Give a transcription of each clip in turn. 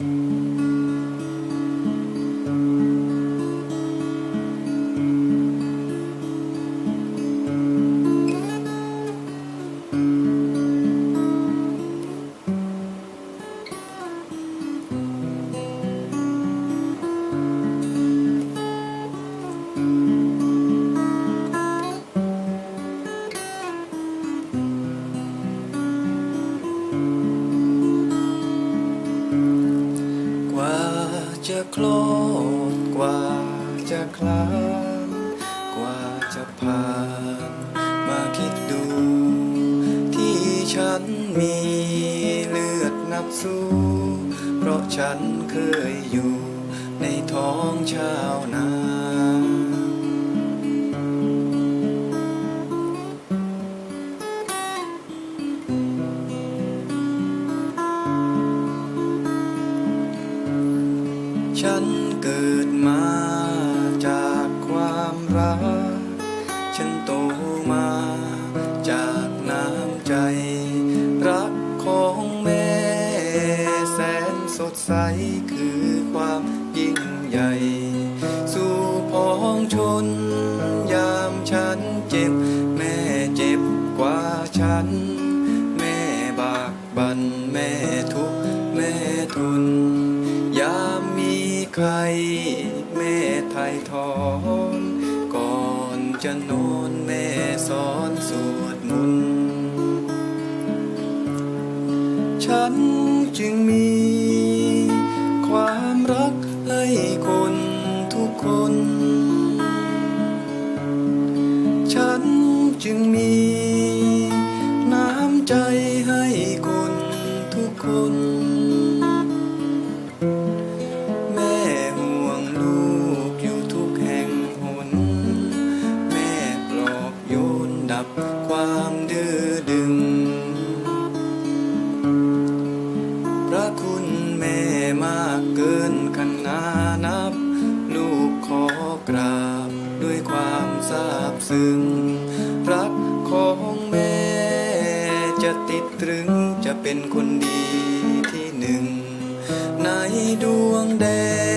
ก จะโคลดกว่าจะคลานกว่าจะผ่าน มาคิดดู ที่ฉันมีเลือดนับสู้ เพราะฉันเคยอยู่ในท้องชาวนา รัก ฉันโตมาจากน้ำใจ รักของแม่แสนสดใสคือความยิ่งใหญ่ สู่พ้องชน ยามฉันเจ็บ แม่เจ็บกว่าฉัน แม่บากบันแม่ทุกแม่ทนยามมีใครแม่ไทยทอนก่อน จะนอนแม่สอนสวดมนต์ฉันจึงมี ความรักให้คนทุกคน ฉันจึงมีากเกินขนานับ ลูกขอกราบด้วยความซาบซึ้งรักของแม่ จะติดตรึงจะเป็นคนดีที่หนึ่ง ในดวงแดง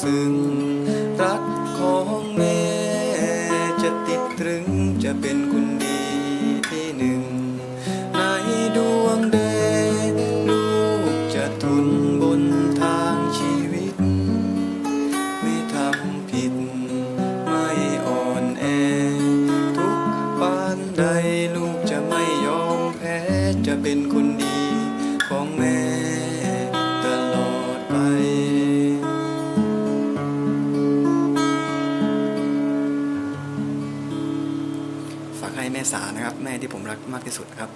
ซึ้งรักของแม่จะติดตรึงจะเป็นคนดีที่หนึ่ง ในดวงแดลูกจะทนบนทางชีวิต ไม่ทำผิด ไม่อ่อนแอ ทุกปานใดลูกจะไม่ยอมแพ้ จะเป็นคนดีของแม่ ให้แม่สานะครับ แม่ที่ผมรักมากที่สุดครับ